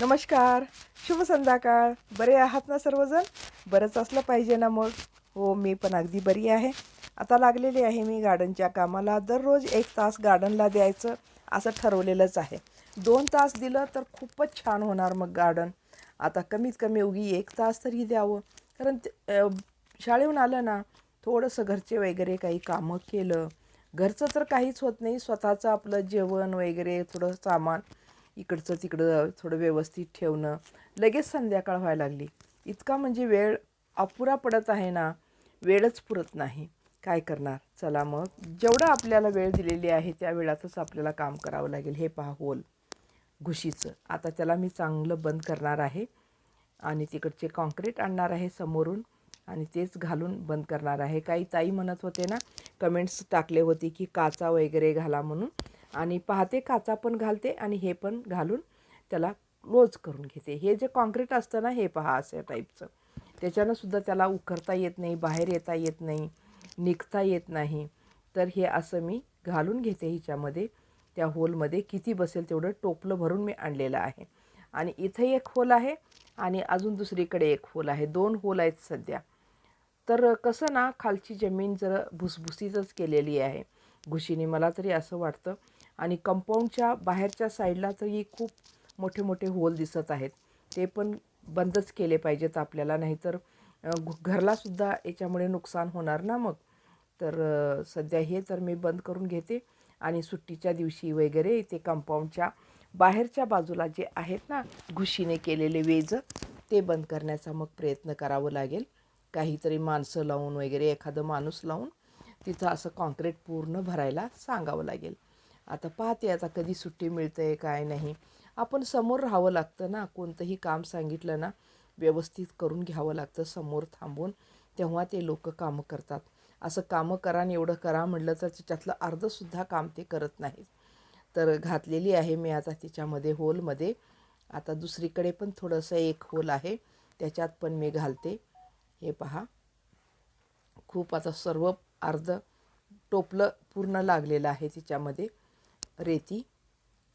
नमस्कार शुभ संध्याकाळ. बरे आहात ना सर्वजण? बरंच असलं पाहिजे ना मग. हो मी पण अगदी बरी आहे. आता लागलेली आहे मी गार्डनच्या कामाला. दररोज एक तास गार्डनला द्यायचं असं ठरवलेलंच आहे. दोन तास दिलं तर खूपच छान होणार मग गार्डन. आता कमीत कमी उगी एक तास तरी द्यावं. कारण शाळेहून आलं ना थोडंसं घरचे वगैरे काही कामं केलं. घरचं तर काहीच होत नाही. स्वतःचं आपलं जेवण वगैरे थोडं सामान इकडचं तिकडं थोडं व्यवस्थित ठेवणं. लगेच संध्याकाळ व्हायला लागली. इतका म्हणजे वेळ अपुरा पडत आहे ना वेळच पुरत नाही. काय करणार? चला मग. जेवढं आपल्याला वेळ दिलेली आहे त्या वेळातच आपल्याला काम करावं लागेल. हे पहा होल. घुशीचं. आता त्याला मी चांगलं बंद करणार आहे. आणि तिकडचे कॉन्क्रीट आणणार आहे समोरून. आणि तेच घालून बंद करणार आहे. काही ताई म्हणत होते ना कमेंट्स टाकले होते की काचा वगैरे घाला म्हणून. आणि पाहते काचा पण घालते आणि हे पण घालून त्याला क्लोज करून घेते. हे जे कॉन्क्रीट असतं ना हे पहा अशा टाईपचं त्याच्यानं सुद्धा त्याला उकरता येत नाही बाहेर येता येत नाही निघता येत नाही. तर हे असं मी घालून घेते हिच्यामध्ये. त्या होलमध्ये किती बसेल तेवढं टोपलं भरून मी आणलेलं आहे. आणि इथं एक होल आहे आणि अजून दुसरीकडे एक होल आहे. दोन होल आहेत सध्या. तर कसं ना खालची जमीन जरा भुसभुसीतच केलेली आहे. घुशीने मला तरी असं वाटतं आणि कंपाऊंडच्या बाहेरच्या साईडला तरी खूप मोठे मोठे होल दिसत आहेत. ते पण बंदच केले पाहिजेत आपल्याला नाहीतर घरलासुद्धा याच्यामुळे नुकसान होणार ना मग? तर सध्या हे तर मी बंद करून घेते आणि सुट्टीच्या दिवशी वगैरे ते कंपाऊंडच्या बाहेरच्या बाजूला जे आहेत ना घुशीने केलेले वेज ते बंद करण्याचा मग प्रयत्न करावं लागेल. काहीतरी माणसं लावून वगैरे एखादं माणूस लावून तिथं असं कॉन्क्रीट पूर्ण भरायला सांगावं लागेल. आता पाहते आता कधी सुट्टी मिळते काय नाही. आपण समोर राहावं लागतं ना कोणतंही काम सांगितलं ना व्यवस्थित करून घ्यावं लागतं समोर थांबून तेव्हा ते लोक कामं करतात. असं कामं करा आणि एवढं करा म्हटलं तर त्याच्यातलं अर्धसुद्धा काम ते करत नाहीत. तर घातलेली आहे मी आता तिच्यामध्ये होलमध्ये. आता दुसरीकडे पण थोडंसं एक होल आहे त्याच्यात पण मी घालते. हे पहा. खूप आता सर्व अर्ध टोपलं पूर्ण लागलेलं आहे तिच्यामध्ये. रेती.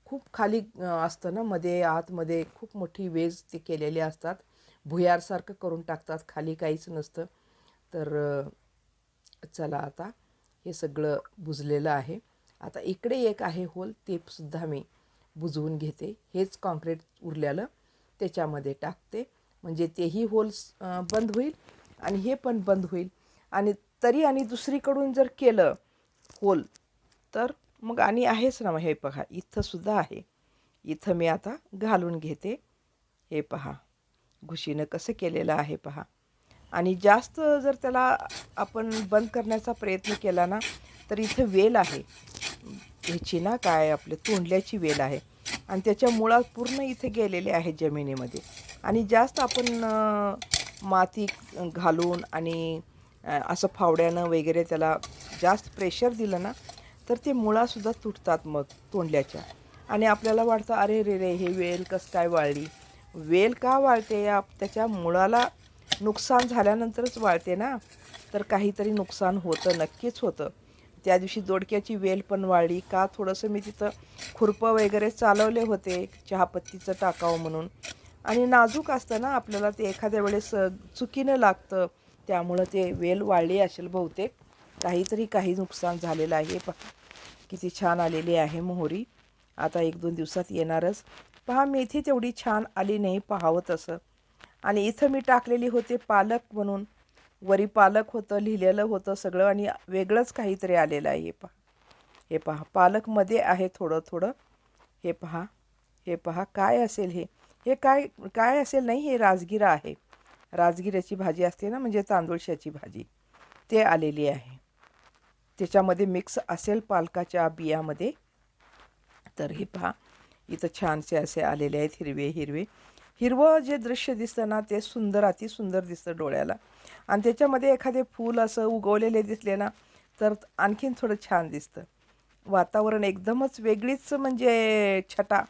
खूप खाली असतं ना मध्ये आतमध्ये खूप मोठी वेज ते केलेले असतात. भुयारसारखं करून टाकतात खाली काहीच नसतं. तर चला आता हे सगळं बुजलेलं आहे. आता इकडे एक आहे होल ते सुद्धा मी बुजवून घेते. हेच कॉन्क्रीट उरलेलं त्याच्यामध्ये टाकते. म्हणजे तेही होल्स बंद होईल आणि हे पण बंद होईल. आणि तरी आणि दुसरीकडून जर केलं होल तर मग आणि आहेच ना हे पहा इथंसुद्धा आहे. इथं मी आता घालून घेते. हे पहा घुशीनं कसं केलेलं आहे पहा. आणि जास्त जर त्याला आपण बंद करण्याचा प्रयत्न केला ना तर इथं वेल आहे. ह्याची ना काय आपल्या तोंडल्याची वेल आहे. आणि त्याच्या मुळात पूर्ण इथे गेलेले आहे जमिनीमध्ये. आणि जास्त आपण माती घालून आणि असं फावड्यानं वगैरे त्याला जास्त प्रेशर दिलं ना तर ते मुळासुद्धा तुटतात मग तोंडल्याच्या. आणि आपल्याला वाटतं अरे रे रे हे वेल कसं काय वाळली? वेल का वाळते? या त्याच्या मुळाला नुकसान झाल्यानंतरच वाळते ना? तर काहीतरी नुकसान होतं नक्कीच होतं. त्या दिवशी दोडक्याची वेल पण वाळली. का थोडंसं मी तिथं खुरपं वगैरे चालवले होते चहापत्तीचं टाकावं म्हणून. आणि नाजूक असतं ना आपल्याला ते एखाद्या वेळेस चुकीनं लागतं. त्यामुळं ते वेल वाळली असेल बहुतेक. काहीतरी काही नुकसान झालेलं आहे. पहा किती छान आलेली आहे मोहरी. आता एक दोन दिवसात येणारच. पहा मेथी तेवढी छान आली नाही पाहावं तसं. आणि इथं मी टाकलेली होते पालक म्हणून. वरी पालक होतं लिहिलेलं होतं सगळं आणि वेगळंच काहीतरी आलेलं आहे. हे पहा. हे पहा पालकमध्ये आहे थोडं थोडं. हे पहा हे पहा काय असेल हे? हे काय काय असेल नाही हे राजगिरा आहे. राजगिऱ्याची भाजी असते ना म्हणजे तांदूळशाची भाजी. ते आलेली आहे. त्याच्यामध्ये मिक्स असेल पालकाच्या बियामध्ये. तर हे पहा इथं छानसे असे आलेले आहेत हिरवे हिरवे. हिरवं जे दृश्य दिसतं ना ते सुंदर अति सुंदर दिसतं डोळ्याला. आणि त्याच्यामध्ये एखादे फूल असं उगवलेले दिसले ना तर आणखीन थोडं छान दिसतं. वातावरण एकदमच वेगळीच म्हणजे छटा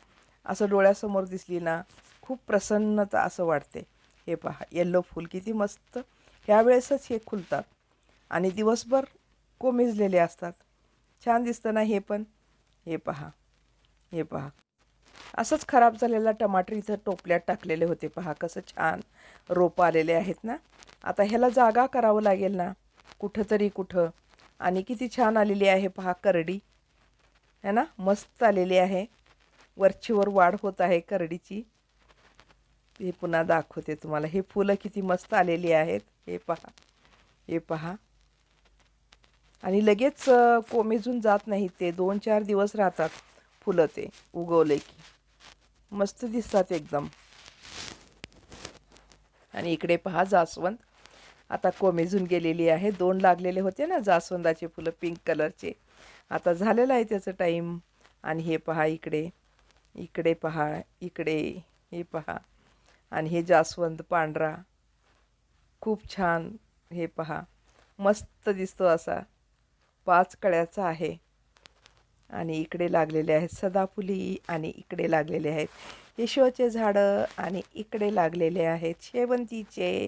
असं डोळ्यासमोर दिसली ना खूप प्रसन्नता असं वाटते. हे पहा येल्लो फूल किती मस्त. ह्यावेळेसच हे खुलतात. आणि दिवसभर कोमेजलेले असतात. छान दिसतं ना हे पण? हे पहा. हे पहा. असंच खराब झालेला टमाटर इथं टोपल्यात टाकलेले होते पहा. कसं छान रोपं आलेले आहेत ना? आता ह्याला जागा करावं लागेल ना? कुठंतरी कुठं? आणि किती छान आलेली आहे पहा करडी. है ना? मस्त आलेली आहे. वरचीवर वाढ होत आहे करडीची. हे पुन्हा दाखवते तुम्हाला. हे फुलं किती मस्त आलेली आहेत. हे पहा. हे पहा. आणि लगेच कोमेजून जात नाहीत ते. दोन चार दिवस राहतात फुलं ते उगवले की. मस्त दिसतात एकदम. आणि इकडे पहा जास्वंद. आता कोमेजून गेलेली आहे. दोन लागलेले होते ना जास्वंदाचे फुलं पिंक कलरचे आता झालेलं आहे त्याचं टाईम आणि हे पहा इकडे. इकडे पहा इकडे. हे पहा. आणि हे जास्वंद पांढरा. खूप छान हे पहा. मस्त दिसतो असा. पाच कळ्याचा आहे. आणि इकडे लागलेले आहेत सदाफुली आणि इकडे लागलेले आहेत यशोचे झाडं आणि इकडे लागलेले आहेत शेवंतीचे.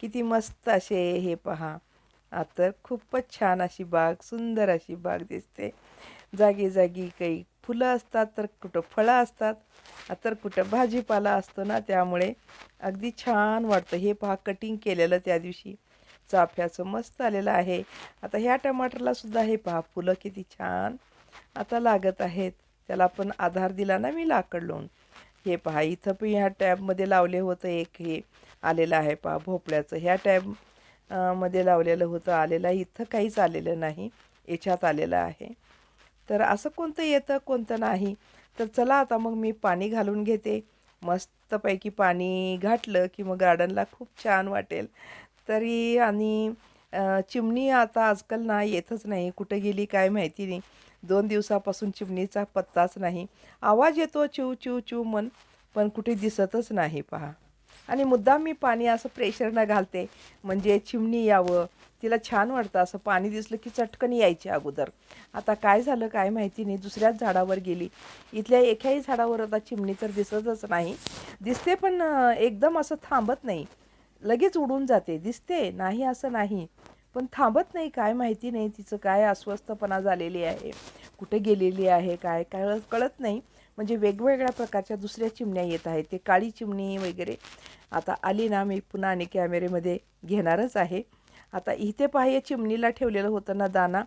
किती मस्त असे हे पहा. आता खूपच छान अशी बाग सुंदर अशी बाग दिसते. जागी जागी काही फुलं असतात तर कुठं फळं असतात. तर कुठं भाजीपाला असतो ना त्यामुळे अगदी छान वाटतं. हे पहा कटिंग केलेलं त्या दिवशी. चाफ्याचं मस्त आलेलं आहे. आता ह्या टमाटरला सुद्धा हे पहा फुलं किती छान आता लागत आहेत. त्याला पण आधार दिला ना मी लाकड लावून. हे पहा इथं पण ह्या टॅबमध्ये लावले होतं एक हे आलेलं आहे पहा भोपळ्याचं. ह्या टॅबमध्ये लावलेलं होतं आलेलं आहे. इथं काहीच आलेलं नाही याच्यात आलेलं आहे. तर असं कोणतं येतं कोणतं नाही. तर चला आता मग मी पाणी घालून घेते. मस्तपैकी पाणी घातलं की मग गार्डनला खूप छान वाटेल. तरी आणि चिमणी आता आजकाल ना येतच नाही. कुठं गेली काय माहिती नाही. दोन दिवसापासून चिमणीचा पत्ताच नाही. आवाज येतो चिव चिव चिव मन पण कुठे दिसतच नाही पहा. आणि मुद्दाम मी पाणी असं प्रेशरनं घालते. म्हणजे चिमणी यावं. तिला छान वाटतं असं पाणी दिसलं की चटकन यायचे अगोदर. आता काय झालं काय माहिती नाही. दुसऱ्याच झाडावर गेली. इथल्या एकाही झाडावर आता चिमणी तर दिसतच नाही. दिसते पण एकदम असं थांबत नाही. लगेच उडून जाते. दिसते नाही असं नाही. पण थांबत नाही काय माहिती नाही तिचं काय अस्वस्थपणा झालेली आहे. कुठे गेलेली आहे काय काय कळत नाही. म्हणजे वेगवेगळ्या प्रकारच्या दुसऱ्या चिमण्या येत आहेत. ते काळी चिमणी वगैरे. आता आली ना मी पुन्हा आणि कॅमेरेमध्ये घेणारच आहे. आता इथे पहा या चिमणीला ठेवलेलं होतं ना दाना.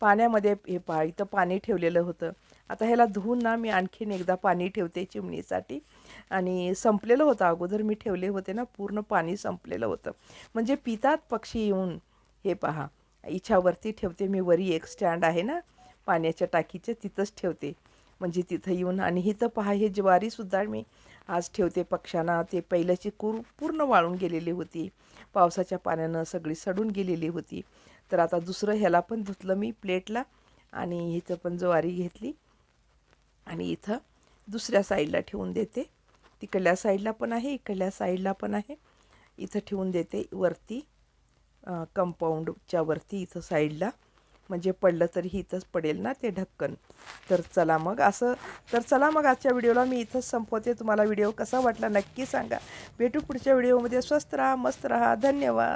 पाण्यामध्ये हे पहा इथं पाणी ठेवलेलं होतं. आता ह्याला धुवून ना मी आणखीन एकदा पाणी ठेवते चिमणीसाठी. आणि संपलेलं होतं अगोदर मी ठेवले होते ना पूर्ण पाणी संपलेलं होतं. म्हणजे पितात पक्षी येऊन हे पहा. इच्छावरती ठेवते मी वरी एक स्टँड आहे ना पाण्याच्या टाकीचे तिथंच ठेवते. म्हणजे तिथं येऊन आणि हिथं पहा हे ज्वारीसुद्धा मी आज ठेवते पक्ष्यांना. ते पहिल्याची कूर पूर्ण वाळून गेलेली होती. पावसाच्या पाण्यानं सगळी सडून गेलेली होती. तर आता दुसरं ह्याला पण धुतलं मी प्लेटला. आणि हिचं पण ज्वारी घेतली. आणि इथं दुसऱ्या साईडला ठेवून देते. तिकडल्या साईडला पण आहे इकडल्या साईडला पण आहे. इथं ठेवून देते. वरती कंपाऊंडच्या वरती इथं साईडला. म्हणजे पडलं तरी इथंच पडेल ना ते ढक्कन. तर चला मग असं तर चला मग आजच्या व्हिडिओला मी इथंच संपवते. तुम्हाला व्हिडिओ कसा वाटला नक्की सांगा. भेटू पुढच्या व्हिडिओमध्ये. स्वस्त राहा मस्त राहा. धन्यवाद.